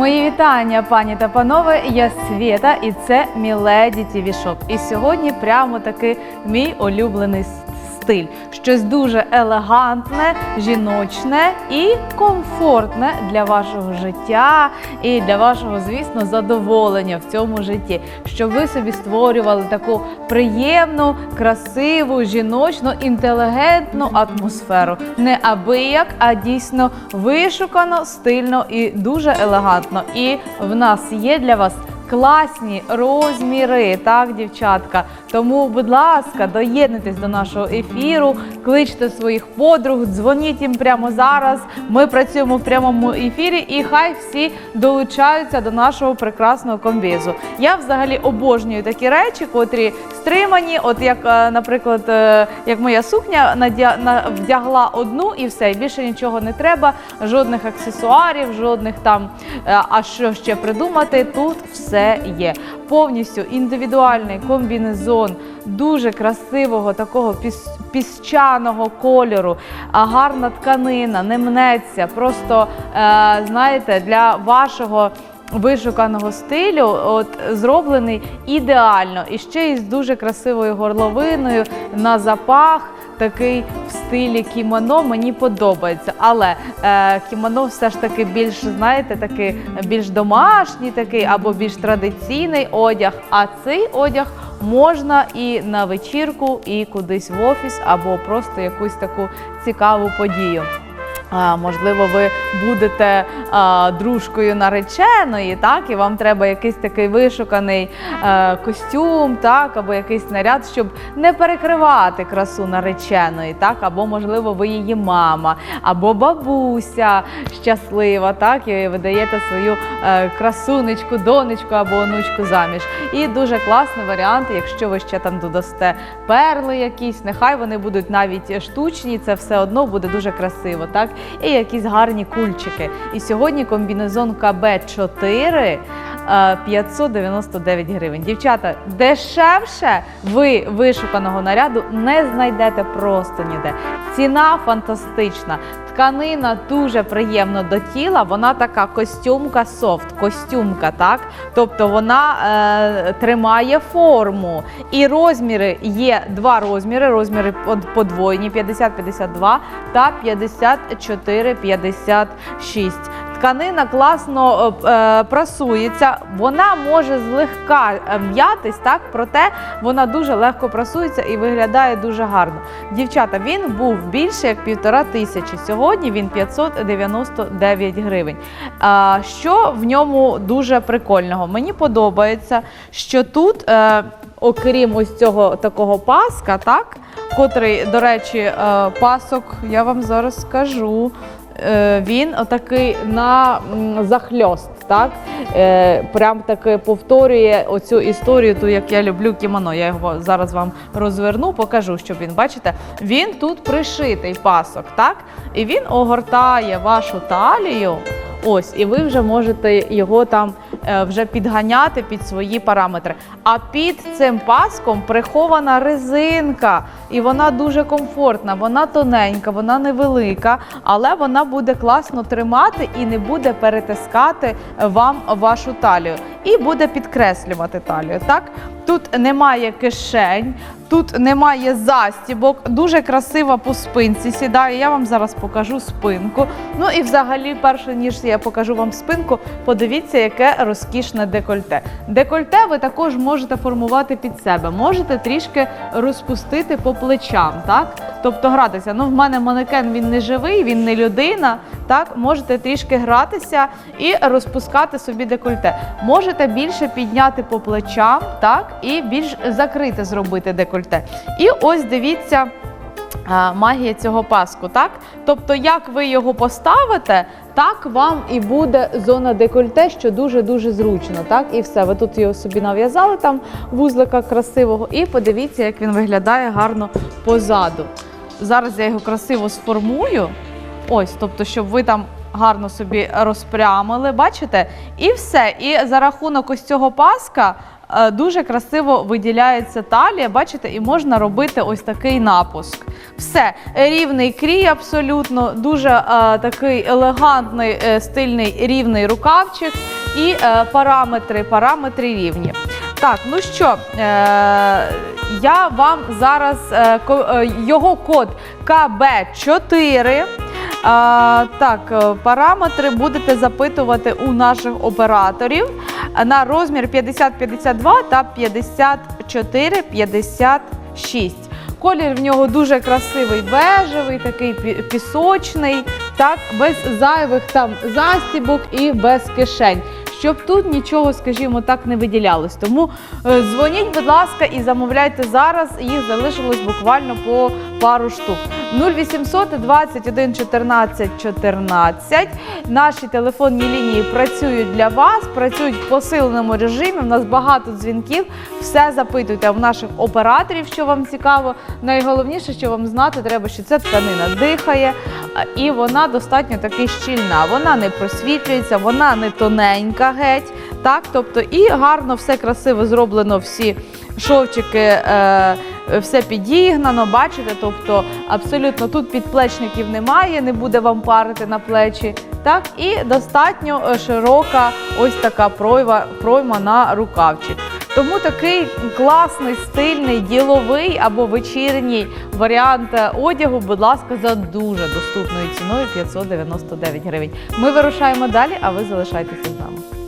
Мої вітання, пані та панове. Я Свєта, і це Міледі Тівішоп. І сьогодні прямо таки мій улюблений стиль. Щось дуже елегантне, жіночне і комфортне для вашого життя і для вашого, звісно, задоволення в цьому житті. Щоб ви собі створювали таку приємну, красиву, жіночну, інтелігентну атмосферу. Не абияк, а дійсно вишукано, стильно і дуже елегантно. І в нас є для вас. Класні розміри, так, дівчатка. Тому, будь ласка, доєднуйтесь до нашого ефіру, кличте своїх подруг, дзвоніть їм прямо зараз. Ми працюємо в прямому ефірі, і хай всі долучаються до нашого прекрасного комбізу. Я взагалі обожнюю такі речі, котрі стримані. От як, е, наприклад, е, як моя сукня вдягла одну і все, більше нічого не треба, жодних аксесуарів, жодних там, е, а що ще придумати. Тут все є. Повністю індивідуальний комбінезон, дуже красивого такого піс- піщаного кольору, гарна тканина, не мнеться. Просто е, знаєте, для вашого вишуканого стилю, от зроблений ідеально і ще й з дуже красивою горловиною на запах. Такий стилі кімоно мені подобається, але е, кімоно все ж таки більш, знаєте, такий більш домашній, такий або більш традиційний одяг. А цей одяг можна і на вечірку, і кудись в офіс, або просто якусь таку цікаву подію. А, можливо, ви будете а, дружкою нареченої, так, і вам треба якийсь такий вишуканий е, костюм, так, або якийсь наряд, щоб не перекривати красу нареченої, так, або, можливо, ви її мама, або бабуся щаслива, так, і ви даєте свою е, красунечку, донечку або онучку заміж. І дуже класний варіант, якщо ви ще там додасте перли якісь, нехай вони будуть навіть штучні, це все одно буде дуже красиво, так? І якісь гарні кульчики. І сьогодні комбінезон КБ4 е, 599 гривень. Дівчата, дешевше ви вишуканого наряду не знайдете просто ніде. Ціна фантастична. Тканина дуже приємно до тіла. Вона така костюмка софт, костюмка, так? Тобто вона е, тримає форму. І розміри є два розміри: розміри под- подвоєні 50-52 та 54-56. Тканина класно е, е, прасується, вона може злегка е, м'ятись, так, проте вона дуже легко прасується і виглядає дуже гарно. Дівчата, він був більше як півтора тисячі. Сьогодні він 599 гривень. Що в ньому дуже прикольного? Мені подобається, що тут, окрім ось цього такого паска, так, котрий, до речі, пасок, я вам зараз скажу. Е, Він отакий на захльост, так? Е, прям таки повторює оцю історію, ту, як я люблю кімоно. Я його зараз вам розверну, покажу, щоб він бачите. Він тут пришитий пасок, так? І він огортає вашу талію. Ось, і ви вже можете його там вже підганяти під свої параметри. А під цим паском прихована резинка, і вона дуже комфортна, вона тоненька, вона невелика, але вона буде класно тримати і не буде перетискати вам вашу талію. І буде підкреслювати талію. Так? Тут немає кишень, тут немає застібок, дуже красива по спинці сідає. Я вам зараз покажу спинку. Ну і взагалі, перше ніж я покажу вам спинку, подивіться, яке розкішне декольте. Декольте ви також можете формувати під себе, можете трішки розпустити по плечам, так? Тобто гратися. Ну, в мене манекен він не живий, він не людина. Так, можете трішки гратися і розпускати собі декольте. Можете більше підняти по плечам, так, і більш закрите зробити декольте. І ось дивіться. Магія цього паску, так? Тобто, як ви його поставите, так вам і буде зона декольте, що дуже-дуже зручно. Так? І все. Ви тут його собі нав'язали там вузлика красивого, і подивіться, як він виглядає гарно позаду. Зараз я його красиво сформую. Ось, тобто, щоб ви там гарно собі розпрямили, бачите? І все. І за рахунок ось цього паска дуже красиво виділяється талія, бачите, і можна робити ось такий напуск. Все, рівний крій, абсолютно, дуже е, такий елегантний, е, стильний рівний рукавчик і е, параметри, параметри рівні. Так, ну що, е, я вам зараз е, е, його код КБ4. Так, е, параметри будете запитувати у наших операторів на розмір 50-52 та 54-56. Колір в нього дуже красивий, бежевий, такий пісочний, так, без зайвих там застібок і без кишень. Щоб тут нічого, скажімо так, не виділялось. Тому е, дзвоніть, будь ласка, і замовляйте зараз. Їх залишилось буквально по пару штук. 0800 21 14 14. Наші телефонні лінії працюють для вас, працюють в посиленому режимі. У нас багато дзвінків. Все запитуйте в наших операторів, що вам цікаво. Найголовніше, що вам знати, треба, що ця тканина дихає, і вона достатньо таки щільна. Вона не просвітлюється, вона не тоненька геть. Так, тобто і гарно все красиво зроблено, всі шовчики. Е, все підігнано, бачите, тобто абсолютно тут підплечників немає, не буде вам парити на плечі. Так, і достатньо е, широка ось така пройма, пройма на рукавчик. Тому такий класний, стильний, діловий або вечірній варіант е, одягу, будь ласка, за дуже доступною ціною 599 гривень. Ми вирушаємо далі, а ви залишайтеся з нами.